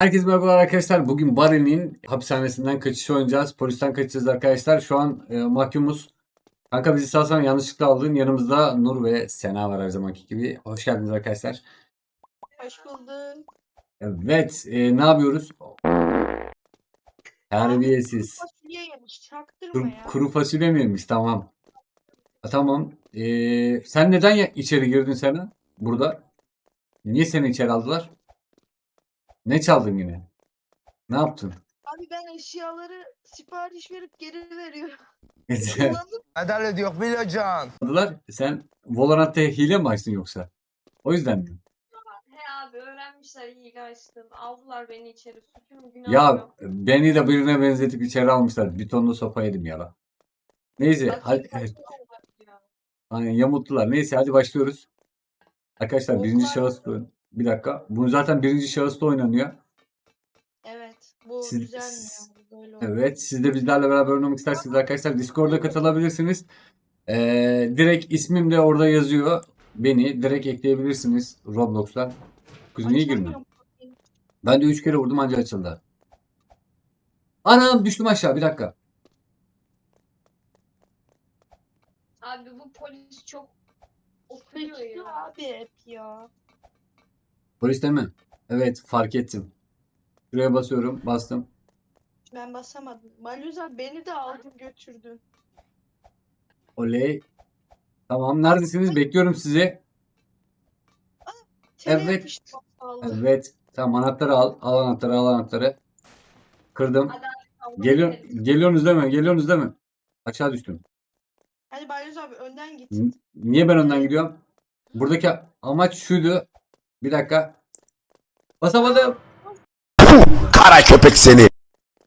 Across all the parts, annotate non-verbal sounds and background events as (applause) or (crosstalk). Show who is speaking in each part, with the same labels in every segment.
Speaker 1: Herkese merhabalar arkadaşlar. Bugün Bari'nin hapishanesinden kaçış oynayacağız. Polisten kaçacağız arkadaşlar. Şu an e, mahkumuz. Kanka bizi salsana yanlışlıkla aldın. Yanımızda Nur ve Sena var her zamanki gibi. Hoş geldiniz arkadaşlar.
Speaker 2: Hoş bulduk.
Speaker 1: Evet. e, ne yapıyoruz? Terbiyesiz.
Speaker 2: Fasulye yemiş. Çaktırma
Speaker 1: Kuru,
Speaker 2: ya.
Speaker 1: kuru fasulye mi yemiş? Tamam. Ha, Tamam. E, sen neden içeri girdin Sena? Burada. Niye seni içeri aldılar? Ne çaldın yine? Ne yaptın?
Speaker 2: Abi ben eşyaları sipariş verip geri veriyorum. (laughs)
Speaker 1: Aldılar.
Speaker 2: Kullanıp
Speaker 3: Adalet yok Bilocan.
Speaker 1: Sen Valorant'ta hile mi açtın yoksa? O yüzden mi?
Speaker 4: He abi öğrenmişler iyi açtım. Aldılar beni içeri. Suçum günahım
Speaker 1: Ya
Speaker 4: yok.
Speaker 1: beni de birine benzetip içeri almışlar. Bir tonlu sopa yedim ya lan. Neyse. Hadi,
Speaker 4: bak, bak ya.
Speaker 1: Aynen yamulttular. Neyse hadi başlıyoruz. Arkadaşlar birinci
Speaker 2: Bozlar-
Speaker 1: şahısta bir dakika. Bu zaten birinci şahısta oynanıyor.
Speaker 2: Evet. Bu
Speaker 1: Siz-
Speaker 2: düzenliyor. Böyle oldu.
Speaker 1: Evet. Siz de bizlerle beraber oynamak isterseniz arkadaşlar Discord'a katılabilirsiniz. Ee, direkt ismim de orada yazıyor. Beni direkt ekleyebilirsiniz Roblox'tan. Kız niye girmiyor? Ben de 3 kere vurdum anca açıldı. Anam düştüm aşağı bir dakika.
Speaker 4: Abi bu polis çok
Speaker 2: Sıçtı
Speaker 4: ya.
Speaker 2: abi hep ya.
Speaker 1: Polis değil mi? Evet fark ettim. Şuraya basıyorum. Bastım.
Speaker 2: Ben basamadım. Abi beni de aldın götürdün.
Speaker 1: Oley. Tamam neredesiniz? Bekliyorum sizi.
Speaker 2: Tere
Speaker 1: Evet.
Speaker 2: yapıştı, aldı.
Speaker 1: Evet. Tamam anahtarı al. Al anahtarı al anahtarı. Kırdım. Geliyor, geliyorsunuz değil mi? Geliyorsunuz değil mi? Aşağı düştüm.
Speaker 2: Hadi Balyoz abi önden git.
Speaker 1: N- Niye ben önden gidiyorum? Buradaki amaç şuydu. Bir dakika. Basamadım.
Speaker 5: Kara köpek seni.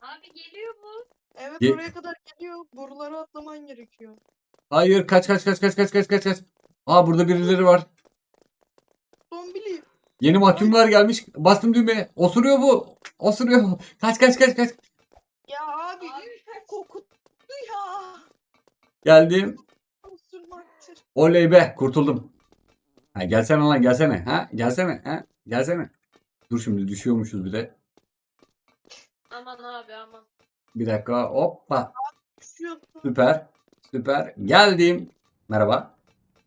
Speaker 4: Abi geliyor bu.
Speaker 2: Evet
Speaker 1: Ye-
Speaker 2: oraya kadar geliyor. Boruları atlaman gerekiyor.
Speaker 1: Hayır kaç kaç kaç kaç kaç kaç kaç kaç. Aa burada birileri var.
Speaker 2: Dombili.
Speaker 1: Yeni mahkumlar gelmiş. Bastım düğmeye. Osuruyor bu. Osuruyor. Kaç kaç kaç kaç.
Speaker 2: Ya abi,
Speaker 4: Abi kaç.
Speaker 2: kokuttu ya.
Speaker 1: Geldim.
Speaker 2: Osurmaktır.
Speaker 1: Oley be kurtuldum. Ha, gelsene lan gelsene. Ha, gelsene. Ha, gelsene. Dur şimdi düşüyormuşuz bir de.
Speaker 4: Aman abi aman.
Speaker 1: Bir dakika. Hoppa.
Speaker 2: Düşüyorsun.
Speaker 1: Süper. Süper. Geldim. Merhaba.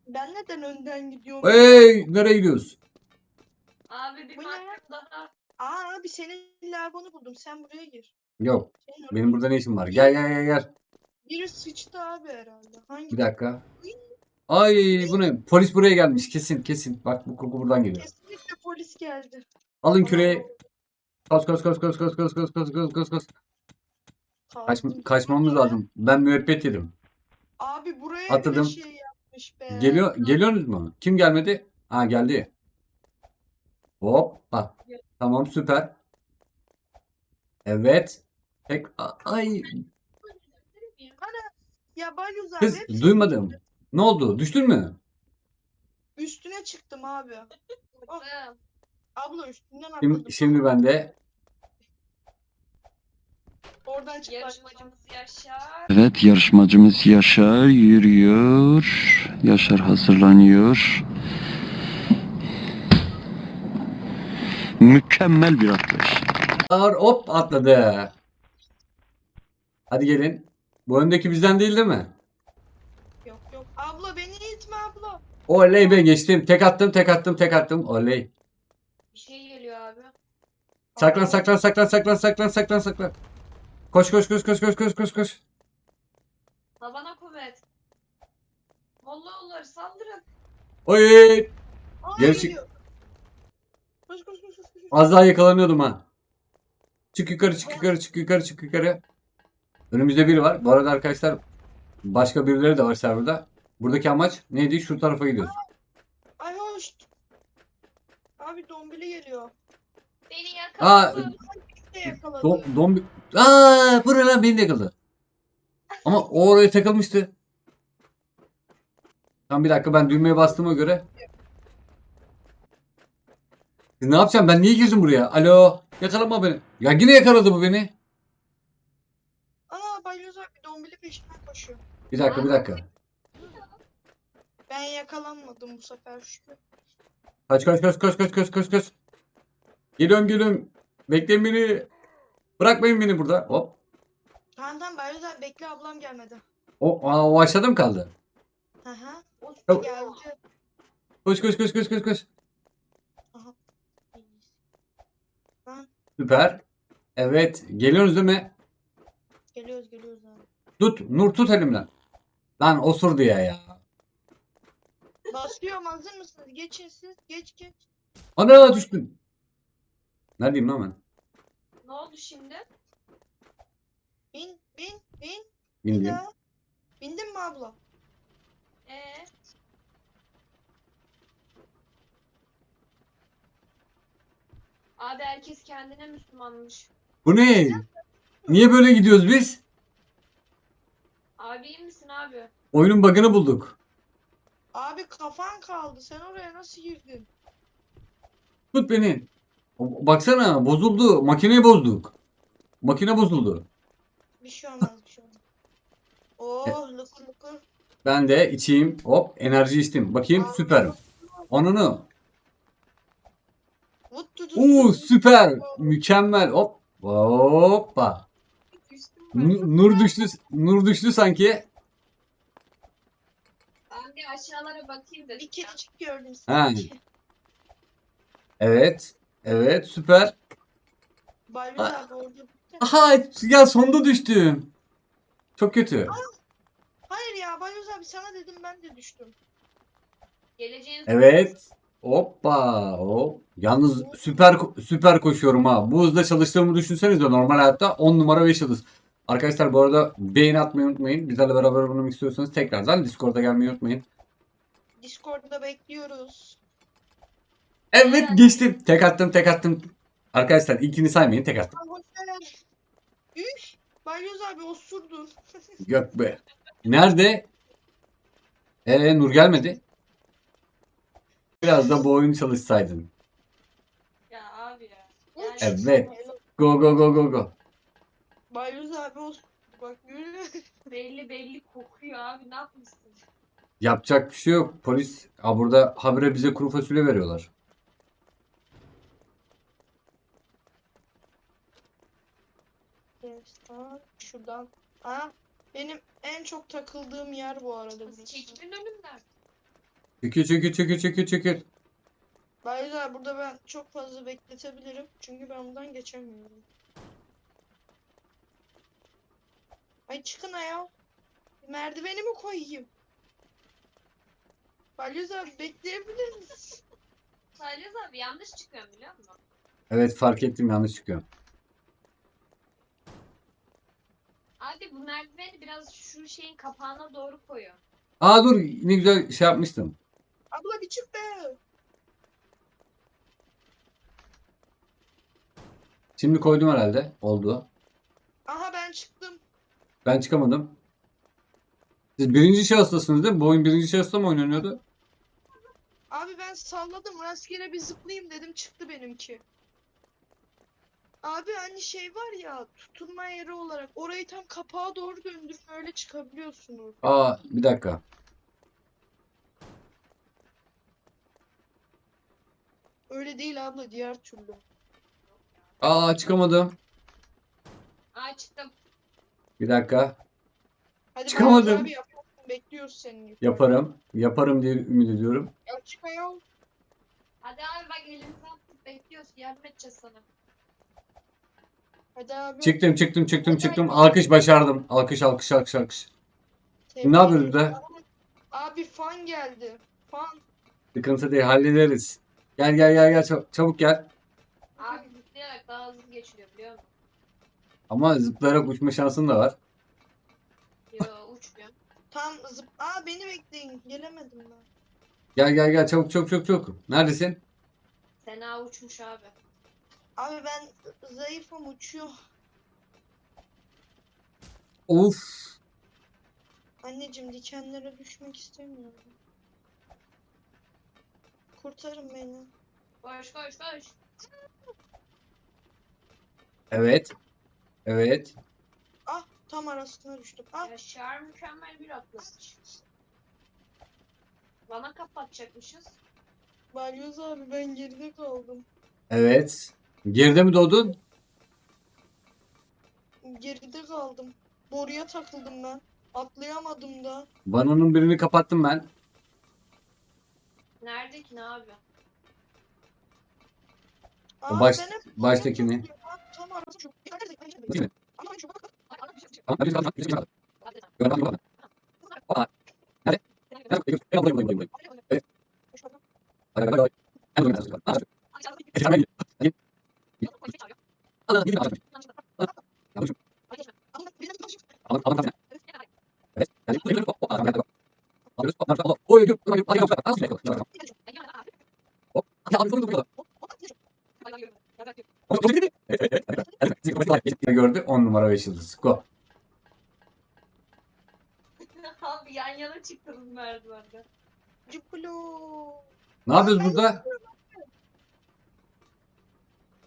Speaker 2: Ben neden önden gidiyorum?
Speaker 1: Hey nereye gidiyoruz?
Speaker 4: Abi bir
Speaker 2: Bu ne?
Speaker 4: daha.
Speaker 2: Aa abi senin lavabonu buldum. Sen buraya gir.
Speaker 1: Yok.
Speaker 2: Senin
Speaker 1: Benim burada ne işim var? Gel gel gel gel.
Speaker 2: Biri sıçtı abi herhalde. Hangi?
Speaker 1: Bir dakika. Ay bu ne? Polis buraya gelmiş. Kesin kesin. Bak bu koku buradan geliyor.
Speaker 2: Kesinlikle polis geldi.
Speaker 1: Alın küreği. Koş koş koş koş koş koş koş koş koş koş koş. Kaç, kaçmamız lazım. Ben müebbet yedim.
Speaker 2: Abi buraya
Speaker 1: Atladım.
Speaker 2: bir şey yapmış be.
Speaker 1: Geliyor, geliyorsunuz mu? Kim gelmedi? Ha geldi. Hoppa. Tamam süper. Evet. Tek ay
Speaker 2: Ya Balyoz abi.
Speaker 1: kız duymadım. Ne oldu? Düştün mü?
Speaker 2: Üstüne çıktım abi. Oh,
Speaker 4: Kızım.
Speaker 2: abla üstünden atladım.
Speaker 1: Şimdi, şimdi ben de
Speaker 2: Oradan çık.
Speaker 4: Yarışmacımız Yaşar.
Speaker 6: Evet yarışmacımız Yaşar yürüyor. Yaşar hazırlanıyor. Mükemmel bir atlayış.
Speaker 1: ağır hop atladı. Hadi gelin. Bu öndeki bizden değil değil mi?
Speaker 2: Yok yok. Abla beni itme abla.
Speaker 1: Oley be geçtim. Tek attım, tek attım, tek attım. Oley.
Speaker 4: Bir şey geliyor abi.
Speaker 1: Saklan, saklan, saklan, saklan, saklan, saklan, saklan. Koş, koş, koş, koş, koş, koş, koş, koş.
Speaker 4: Tabana kuvvet. Mollaoğulları saldırın.
Speaker 1: Oy!
Speaker 2: Aa, geliyor. Koş koş koş koş. koş.
Speaker 1: Az daha yakalanıyordum ha. Çık yukarı, çık yukarı, çık yukarı, çık yukarı. Önümüzde biri var. Bu arada arkadaşlar başka birileri de var serverda. Buradaki amaç neydi? Şu tarafa gidiyoruz.
Speaker 2: Ay hoş. Abi dombili geliyor.
Speaker 4: Beni
Speaker 1: Aa,
Speaker 4: yakaladı.
Speaker 2: Bir de yakaladı.
Speaker 1: Don, don, Aa, bu ne lan beni de yakaladı. Ama o oraya takılmıştı. Tam bir dakika ben düğmeye bastığıma göre. Siz ne yapacağım? Ben niye girdim buraya? Alo. Yakalama beni. Ya yine yakaladı bu beni.
Speaker 2: Aa Balyoz abi dombili peşinden koşuyor.
Speaker 1: Bir dakika bir dakika.
Speaker 2: Ben yakalanmadım bu sefer şükür.
Speaker 1: Kaç kaç kaç kaç kaç kaç kaç kaç. Geliyorum geliyorum. Bekleyin beni. Bırakmayın beni burada. Hop.
Speaker 2: Tamam tamam abi bekle ablam gelmedi.
Speaker 1: O, aa, o aşağıda mı kaldı?
Speaker 2: Hı hı. O
Speaker 1: Yok.
Speaker 2: geldi.
Speaker 1: Koş koş koş koş koş koş.
Speaker 2: Lan
Speaker 1: Süper. Evet. Geliyorsunuz değil mi?
Speaker 2: geliyoruz geliyoruz abi.
Speaker 1: Tut. Nur tut elimden. Lan osurdu ya ya.
Speaker 2: Basıyorum hazır mısınız? Geçin siz. Geç geç.
Speaker 1: Ana düştüm. Neredeyim lan ben?
Speaker 4: Ne oldu şimdi?
Speaker 2: Bin bin bin. Bir
Speaker 1: Bildiğim.
Speaker 2: daha. Bindin mi abla?
Speaker 4: Ee, abi herkes kendine Müslümanmış.
Speaker 1: Bu ne? Niye böyle gidiyoruz biz?
Speaker 4: Abi iyi misin abi?
Speaker 1: Oyunun bug'ını bulduk.
Speaker 2: Abi kafan kaldı. Sen oraya nasıl girdin?
Speaker 1: Tut beni. Baksana bozuldu. Makineyi bozduk. Makine bozuldu.
Speaker 2: Bir şey olmaz bir şey olmaz. Oh lıkır lıkır.
Speaker 1: Ben de içeyim. Hop enerji içtim. Bakayım.
Speaker 2: Vut tut tut,
Speaker 1: Oo süper. Mükemmel. Hop. Hoppa. Nur düştü. Nur düştü sanki.
Speaker 4: Bir aşağılara bakayım dedim.
Speaker 2: Bir kerecik gördüm
Speaker 1: Ha.
Speaker 2: seni.
Speaker 1: Evet. Evet süper.
Speaker 2: Balyoz
Speaker 1: Aa.
Speaker 2: abi orada.
Speaker 1: Aha ya sonda düştüm. Çok kötü.
Speaker 2: Hayır ya Balyoz abi sana dedim ben de düştüm.
Speaker 4: Geleceğin
Speaker 1: Evet. Hoppa. Hop. Yalnız süper süper koşuyorum ha. Bu hızda çalıştığımı düşünsenize normal hayatta 10 numara 5 yıldız. Arkadaşlar bu arada beğeni atmayı unutmayın. Bizlerle beraber oynamak istiyorsanız tekrardan Discord'a gelmeyi unutmayın.
Speaker 2: Discord'da bekliyoruz.
Speaker 1: Evet geçtim. Tek attım tek attım. Arkadaşlar ilkini saymayın tek attım.
Speaker 2: Üf. Balyoz abi osurdun. (laughs)
Speaker 1: Yok be. Nerede? Ee Nur gelmedi. Biraz da bu oyunu çalışsaydın.
Speaker 4: Ya abi ya. Yani
Speaker 1: Evet. Go go go go go.
Speaker 2: Balyoz abi osurdu. Bak yürü.
Speaker 4: belli belli kokuyor abi ne yapmışsın?
Speaker 1: Yapacak bir şey yok. Polis ha burada habire bize kuru fasulye veriyorlar.
Speaker 2: Tamam, Şuradan. Ha, benim en çok takıldığım yer bu arada
Speaker 4: çekimin önümden.
Speaker 1: Çekil çekil çekil çekil çekil.
Speaker 2: Abi burada ben çok fazla bekletebilirim. Çünkü ben buradan geçemiyorum. Ay çıkın ayol. Merdiveni mi koyayım? Balyoz abi bekleyebilir misin?
Speaker 4: Salyaz abi yanlış çıkıyorum biliyor musun?
Speaker 1: Evet fark ettim yanlış çıkıyorum.
Speaker 4: Abi bu merdiveni biraz şu şeyin kapağına doğru koyuyor.
Speaker 1: Aa dur ne güzel şey yapmıştım.
Speaker 2: Abla bir çık be.
Speaker 1: Şimdi koydum herhalde. Oldu.
Speaker 2: Aha ben çıktım.
Speaker 1: Ben çıkamadım. Siz birinci şahıstasınız değil mi? Bu oyun birinci şahısta mı oynanıyordu?
Speaker 2: Abi ben salladım rastgele bir zıplayayım dedim çıktı benimki. Abi hani şey var ya tutunma yeri olarak orayı tam kapağa doğru döndürün öyle çıkabiliyorsunuz.
Speaker 1: Aa bir dakika.
Speaker 2: Öyle değil abla diğer türlü.
Speaker 1: Aa çıkamadım.
Speaker 4: Aa çıktım.
Speaker 1: Bir dakika.
Speaker 2: Hadi
Speaker 1: Çıkamadım.
Speaker 2: Barış abi yaparsın bekliyoruz seni.
Speaker 1: Yaparım. Yaparım diye ümit ediyorum.
Speaker 2: Ya çık ayol.
Speaker 4: Hadi abi bak elimizden tut bekliyoruz. Yardım edeceğiz sana.
Speaker 2: Hadi abi.
Speaker 1: Çıktım çıktım çıktım çıktım. Alkış başardım. Alkış alkış alkış alkış.
Speaker 2: Tebrik
Speaker 1: Ne yapıyoruz
Speaker 2: ederim.
Speaker 1: be?
Speaker 2: Abi fan geldi. Fan.
Speaker 1: Sıkıntı değil hallederiz. Gel gel gel gel çab- çabuk gel.
Speaker 4: Abi zıplayarak daha hızlı geçiliyor biliyor musun?
Speaker 1: Ama zıplayarak uçma şansın da var.
Speaker 2: Tam zıp. Aa beni bekleyin. Gelemedim ben.
Speaker 1: Gel gel gel çabuk çabuk çabuk çabuk. Neredesin?
Speaker 4: Sena uçmuş abi.
Speaker 2: Abi ben zayıfım uçuyor.
Speaker 1: Of.
Speaker 2: Anneciğim dikenlere düşmek istemiyorum. Kurtarın beni.
Speaker 4: Koş koş koş.
Speaker 1: Evet. Evet.
Speaker 2: Tam arasına düştüm. Ah
Speaker 4: Yaşar mükemmel bir atlasış. Bana kapatacakmışız.
Speaker 2: Balyoz abi ben geride kaldım.
Speaker 1: Evet. Geride mi doğdun?
Speaker 2: Geride kaldım. Boruya takıldım ben. Atlayamadım da.
Speaker 1: Banonun birini kapattım ben.
Speaker 4: Nerede ki ne abi?
Speaker 2: Aa,
Speaker 1: baş- baştakini.
Speaker 2: Tam arası şu. Tamam. Ben 100
Speaker 1: kaldı. 100 kaldı. Ben kaldı. Tamam. Aa. Hadi. Ben buradayım. Ben buradayım. Buradayım. Buradayım. Evet. Hadi hadi hadi. Ben buradayım. Ben buradayım. Hadi. Hadi. Hadi. Allah gidin abi. Yapışım. Adam adam kafana. Evet. Yani bu kadar. O adam. Alıyoruz. Onlar Allah. Oy gül. Hadi hadi. Az bekle. Hop. Ya abi durun durun. gördü. 10 numara 5 yıldız. Go
Speaker 4: abi yan yana çıktınız merdivende.
Speaker 2: Ciplo.
Speaker 1: Ne yapıyoruz burada?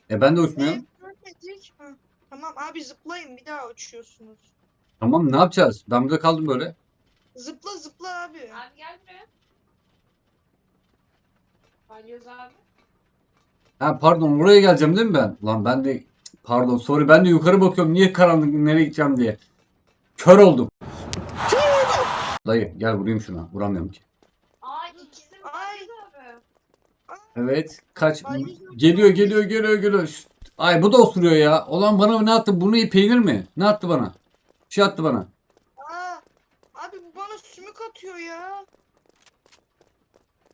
Speaker 1: E ben de uçmuyorum.
Speaker 2: Ha. Tamam abi zıplayın bir daha uçuyorsunuz.
Speaker 1: Tamam ne yapacağız? Ben burada kaldım böyle.
Speaker 2: Zıpla zıpla abi.
Speaker 4: Abi gel buraya. Balyoz abi.
Speaker 1: Ha pardon buraya geleceğim değil mi ben? Lan ben de pardon sorry ben de yukarı bakıyorum niye karanlık nereye gideceğim diye. Kör oldum. Dayı gel vurayım şuna. Vuramıyorum ki.
Speaker 4: Aa ikisi mi
Speaker 2: Ay.
Speaker 4: Abi?
Speaker 1: Evet kaç
Speaker 2: Ay,
Speaker 1: geliyor geliyor geliyor geliyor. Şşt. Ay bu da osuruyor ya. Olan bana ne attı? Bunu peynir mi? Ne attı bana? Bir şey attı bana.
Speaker 2: Aa, abi bu bana sümük atıyor ya.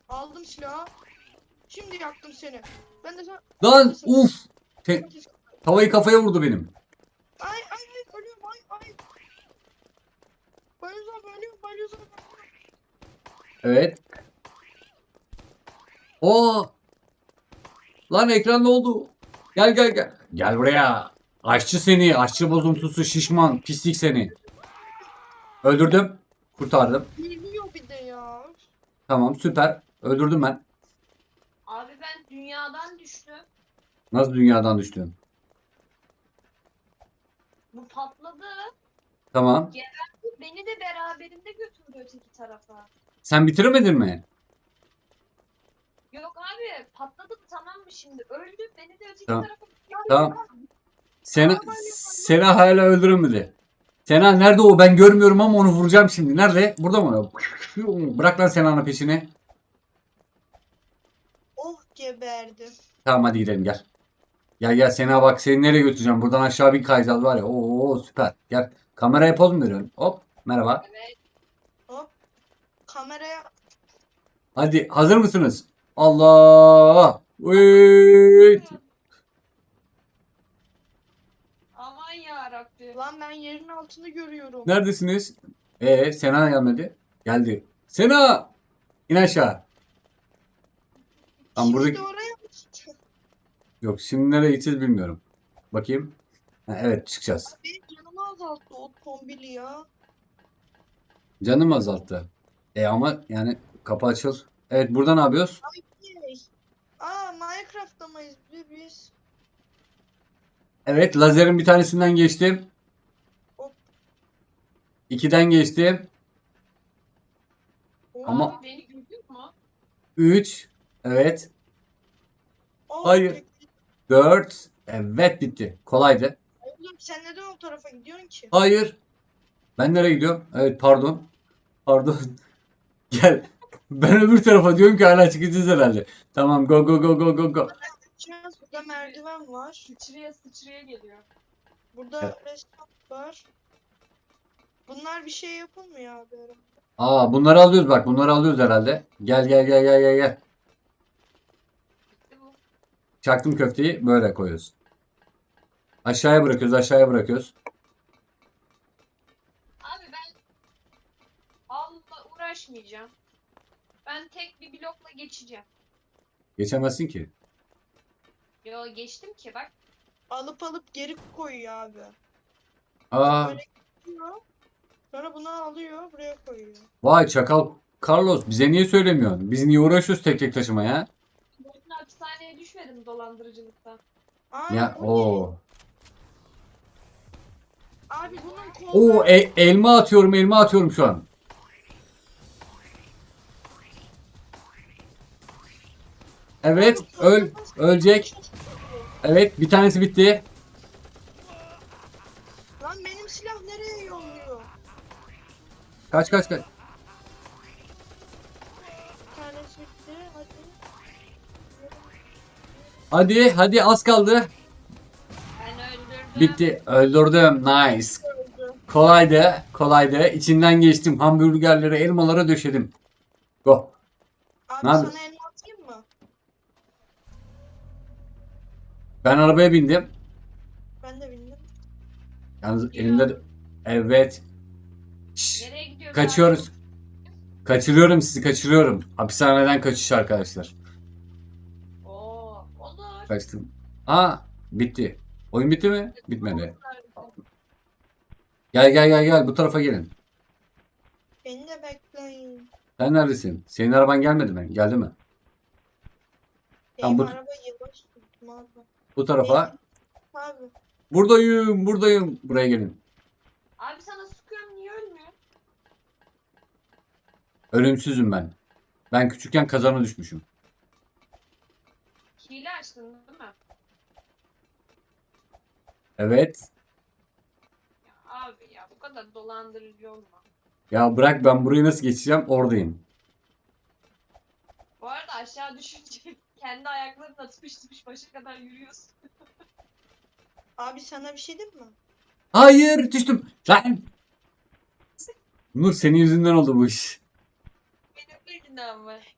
Speaker 2: Aldım silahı. Şimdi yaktım seni. Ben de sana...
Speaker 1: Lan uf. Te- tavayı kafaya vurdu benim.
Speaker 2: Ay ay ay ölüyorum ay ay. Balyoz abi ölüyorum balyoz abi.
Speaker 1: Evet. O. Lan ekran ne oldu? Gel gel gel. Gel buraya. Aşçı seni. Aşçı bozuntusu şişman. Pislik seni. Öldürdüm. Kurtardım.
Speaker 2: Geliyor bir de ya.
Speaker 1: Tamam süper. Öldürdüm ben.
Speaker 4: Abi ben dünyadan düştüm.
Speaker 1: Nasıl dünyadan düştün?
Speaker 4: Bu patladı.
Speaker 1: Tamam.
Speaker 4: Beni de beraberinde götürdü öteki tarafa.
Speaker 1: Sen bitiremedin mi?
Speaker 4: Yok abi patladı tamam mı şimdi? Öldü beni de öteki
Speaker 1: Tamam.
Speaker 4: tarafa
Speaker 1: Tamam. Sena, Sena hala öldüremedi. Sena nerede o? Ben görmüyorum ama onu vuracağım şimdi. Nerede? Burada mı? Bırak lan Sena'nın peşini.
Speaker 2: Oh geberdi.
Speaker 1: Tamam hadi gidelim gel. Gel gel Sena bak seni nereye götüreceğim. Buradan aşağı bir kayacağız var ya. Oo süper. Gel. Kameraya poz mu veriyorsun? Hop. Merhaba.
Speaker 2: Hop. Kameraya
Speaker 1: Hadi hazır mısınız? Allah. Wait.
Speaker 4: Aman ya Rabbi.
Speaker 2: lan ben yerin altını görüyorum.
Speaker 1: Neredesiniz? Ee Sena gelmedi. Geldi. Sena. İn aşağı. Lan
Speaker 2: Şimdi
Speaker 1: buradaki...
Speaker 2: oraya mı gideceğim?
Speaker 1: Yok şimdi nereye gideceğiz bilmiyorum. Bakayım. Ha, evet çıkacağız.
Speaker 2: Benim canımı azalttı o tombili ya.
Speaker 1: Canım azalttı. E ama yani kapı açıl. Evet burada ne yapıyoruz?
Speaker 2: Aa Minecraft'ta mıyız bi- biz?
Speaker 1: Evet lazerin bir tanesinden geçtim.
Speaker 2: Hop.
Speaker 1: İkiden geçtim.
Speaker 2: Oo,
Speaker 1: Ama-
Speaker 4: beni gördün mü?
Speaker 1: Üç. Evet.
Speaker 2: oh,
Speaker 1: hayır.
Speaker 2: peki.
Speaker 1: Dört. Evet bitti. Kolaydı.
Speaker 2: Oğlum sen neden o tarafa gidiyorsun ki?
Speaker 1: Hayır. Ben nereye gidiyorum? Evet pardon. Pardon. (laughs) Gel. Ben öbür tarafa diyorum ki hala çıkacağız herhalde. Tamam go go go go go go.
Speaker 2: Gideceğiz. Burada merdiven var.
Speaker 4: Sıçraya sıçraya geliyor.
Speaker 2: Burada
Speaker 1: Evet.
Speaker 2: restoran var. Bunlar bir şey yapılmıyor abi herhalde.
Speaker 1: Aa bunları alıyoruz bak bunları alıyoruz herhalde. Gel gel gel gel gel gel.
Speaker 4: Bitti bu.
Speaker 1: Çaktım köfteyi böyle koyuyoruz. Aşağıya bırakıyoruz aşağıya bırakıyoruz.
Speaker 4: Abi ben Allah uğraşmayacağım. Ben tek bir blokla geçeceğim.
Speaker 1: Geçemezsin ki.
Speaker 4: Yo geçtim ki bak.
Speaker 2: Alıp alıp geri koyuyor abi.
Speaker 1: Aa
Speaker 2: Böyle gidiyor. Sonra bunu alıyor buraya koyuyor.
Speaker 1: vay çakal Carlos bize niye söylemiyorsun? Biz niye uğraşıyoruz tek tek taşımaya?
Speaker 4: Ben hapishaneye düşmedim dolandırıcılıktan.
Speaker 2: Aa,
Speaker 1: Ya
Speaker 2: bu ne?
Speaker 1: o.
Speaker 2: Abi bunun kolu
Speaker 1: Oo e- elma atıyorum elma atıyorum şu an. Evet öl ölecek. Evet bir tanesi bitti.
Speaker 2: Lan benim silah nereye yolluyor?
Speaker 1: Kaç kaç kaç.
Speaker 2: Bir tanesi bitti. Hadi.
Speaker 1: Hadi hadi az kaldı.
Speaker 4: Ben öldürdüm.
Speaker 1: Bitti. Öldürdüm. Nice.
Speaker 2: Öldü.
Speaker 1: Kolaydı. Kolaydı. İçinden geçtim. Hamburgerleri elmalara döşedim. Go.
Speaker 2: Abi
Speaker 1: Ne yapıyorsun?
Speaker 2: sana elma
Speaker 1: Ben arabaya bindim.
Speaker 2: Ben de bindim.
Speaker 1: Yalnız elimde de... Evet. Şşş,
Speaker 4: Nereye gidiyorsun?
Speaker 1: kaçıyoruz. Kaçırıyorum sizi kaçırıyorum. Hapishaneden kaçış arkadaşlar.
Speaker 4: Oo, olur.
Speaker 1: Kaçtım. Aa bitti. Oyun bitti mi? Bitmedi. Gel gel gel gel bu tarafa gelin.
Speaker 2: Beni de bekleyin.
Speaker 1: Sen neredesin? Senin araban gelmedi mi? Geldi mi? Tamam,
Speaker 2: Benim
Speaker 1: bu-
Speaker 2: araba abi.
Speaker 1: Bu tarafa.
Speaker 2: Abi.
Speaker 1: Buradayım, buradayım. Buraya gelin.
Speaker 4: Abi sana sıkıyorum niye ölmüyor?
Speaker 1: Ölümsüzüm ben. Ben küçükken kazana düşmüşüm.
Speaker 4: Hile açtın değil mi?
Speaker 1: Evet.
Speaker 4: Ya abi ya bu kadar dolandırıcı olma.
Speaker 1: Ya bırak ben burayı nasıl geçeceğim? Oradayım.
Speaker 4: Bu arada aşağı düşünce kendi ayaklarına tıpış tıpış başa kadar yürüyorsun. (laughs)
Speaker 2: Abi sana bir şey diyeyim mi?
Speaker 1: Hayır düştüm. Lan. Nur senin yüzünden oldu bu iş.
Speaker 4: Benim günahım (laughs) var.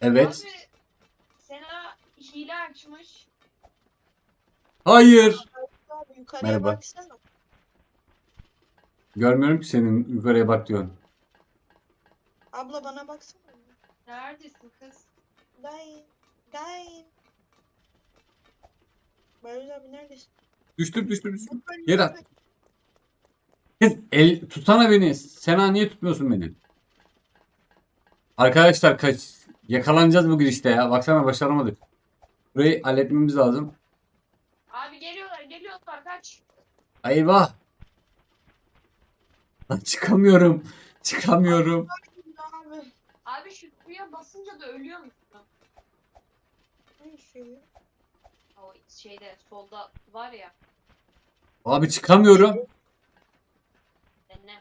Speaker 1: Evet.
Speaker 4: Abi Sena hile açmış.
Speaker 1: Hayır.
Speaker 2: Abi yukarıya
Speaker 1: Merhaba.
Speaker 2: baksana.
Speaker 1: Görmüyorum ki senin yukarıya bak diyorsun.
Speaker 2: Abla bana baksana.
Speaker 4: Neredesin kız?
Speaker 2: Dayım. Dayım. Barış abi neredesin?
Speaker 1: Düştüm düştüm düştüm.
Speaker 2: Yukarı,
Speaker 1: Yere
Speaker 2: yukarı.
Speaker 1: at. Kız el tutsana beni. Sena niye tutmuyorsun beni? Arkadaşlar kaç yakalanacağız bugün işte ya. Baksana başaramadık. Burayı halletmemiz lazım.
Speaker 4: Abi geliyorlar geliyorlar kaç.
Speaker 1: Eyvah. Lan çıkamıyorum. Çıkamıyorum.
Speaker 2: Abi.
Speaker 4: Şu basınca da ölüyor musun?
Speaker 2: Ne şey?
Speaker 4: O şeyde solda var ya.
Speaker 1: Abi çıkamıyorum.
Speaker 4: Dene.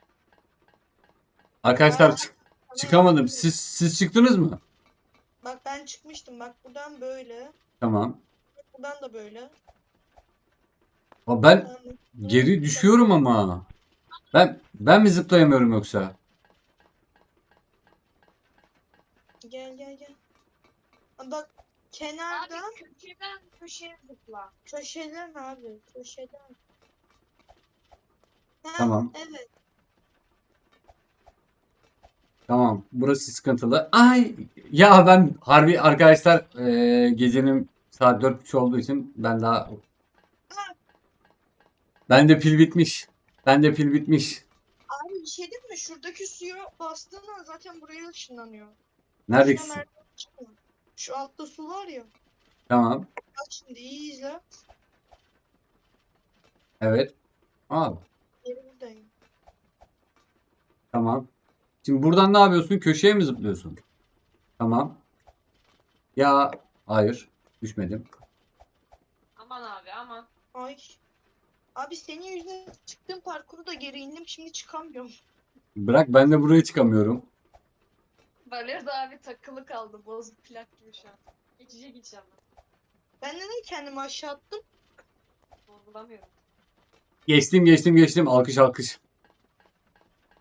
Speaker 1: Arkadaşlar çık- çıkamadım. Siz siz çıktınız mı?
Speaker 2: Bak ben çıkmıştım. Bak buradan böyle.
Speaker 1: Tamam.
Speaker 2: Buradan da böyle.
Speaker 1: Ama ben geri düşüyorum ama. Ben ben mi zıplayamıyorum yoksa?
Speaker 2: Gel gel gel. Bak kenarda
Speaker 4: Abi köşeden köşeye zıpla.
Speaker 2: köşeden abi köşeden. Ha,
Speaker 1: Tamam.
Speaker 2: Evet.
Speaker 1: Tamam. Burası sıkıntılı. Ay ya ben harbi arkadaşlar eee, gecenin saat 4.30 olduğu için ben daha Ben de pil bitmiş. Ben de pil bitmiş.
Speaker 2: Abi bir şey değil mi? Şuradaki suya bastığında zaten buraya ışınlanıyor.
Speaker 1: Nerede
Speaker 2: Boşuna merdiven çıkma. Şu altta su var ya.
Speaker 1: Tamam.
Speaker 2: Bak şimdi iyi izle.
Speaker 1: Evet.
Speaker 2: Buradayım.
Speaker 1: tamam. Şimdi buradan ne yapıyorsun? Köşeye mi zıplıyorsun? Tamam. Ya hayır. Düşmedim.
Speaker 4: Aman abi aman.
Speaker 2: Ay. Abi senin yüzünden çıktığım parkuru da geri indim. Şimdi çıkamıyorum.
Speaker 1: Bırak ben de buraya çıkamıyorum.
Speaker 4: De abi takılı kaldı. Bozuk plak gibi şu an. Geçecek inşallah.
Speaker 2: Ben neden kendimi aşağı attım?
Speaker 4: Sorgulamıyorum.
Speaker 1: Geçtim geçtim geçtim. Alkış alkış.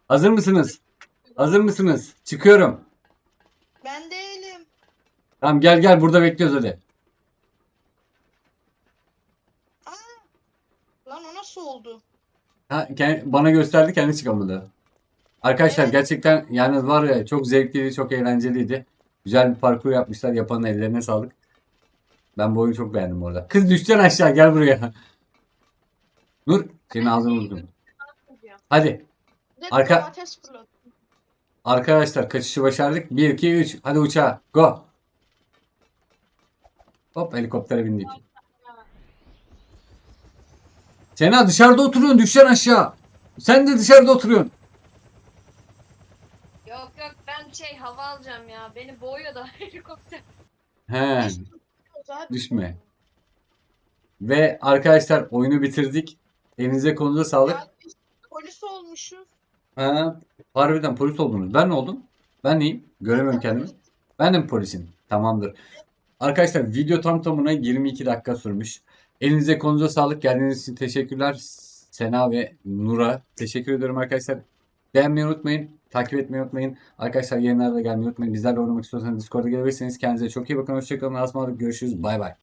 Speaker 1: Hazır mısınız? Hazır mısınız? Çıkıyorum.
Speaker 2: Ben değilim.
Speaker 1: Tamam gel gel burada bekliyoruz hadi.
Speaker 2: Lan o nasıl oldu?
Speaker 1: Ha, kend- bana gösterdi kendi çıkamadı. Arkadaşlar gerçekten yani var ya çok zevkliydi, çok eğlenceliydi. Güzel bir parkur yapmışlar. Yapanın ellerine sağlık. Ben bu oyunu çok beğendim orada. Kız düşeceksin aşağı gel buraya. Nur senin ağzını vurdum. Hadi Arka- arkadaşlar kaçışı başardık. 1 2 3 hadi uçağa go. Hop helikoptere bindik. Sena dışarıda oturuyorsun düşeceksin aşağı. Sen de dışarıda oturuyorsun.
Speaker 4: Ben şey hava alacağım ya. Beni boğuyor da (laughs) helikopter.
Speaker 1: He. Düşme. Ve arkadaşlar oyunu bitirdik. Elinize kolunuza sağlık.
Speaker 2: Ya polis olmuşuz.
Speaker 1: Ha, harbiden polis oldunuz. Ben ne oldum? Ben neyim? Göremiyorum kendimi. Ben de mi polisim? Tamamdır. Arkadaşlar video tam tamına 22 dakika sürmüş. Elinize kolunuza sağlık. Geldiğiniz için teşekkürler. Sena ve Nur'a teşekkür ediyorum arkadaşlar. Beğenmeyi unutmayın. Takip etmeyi unutmayın. Arkadaşlar yayınlarda gelmeyi unutmayın. Bizlerle oynamak istiyorsanız Discord'a gelebilirsiniz. Kendinize çok iyi bakın. Hoşçakalın. Asmalık. Görüşürüz. Bay bay.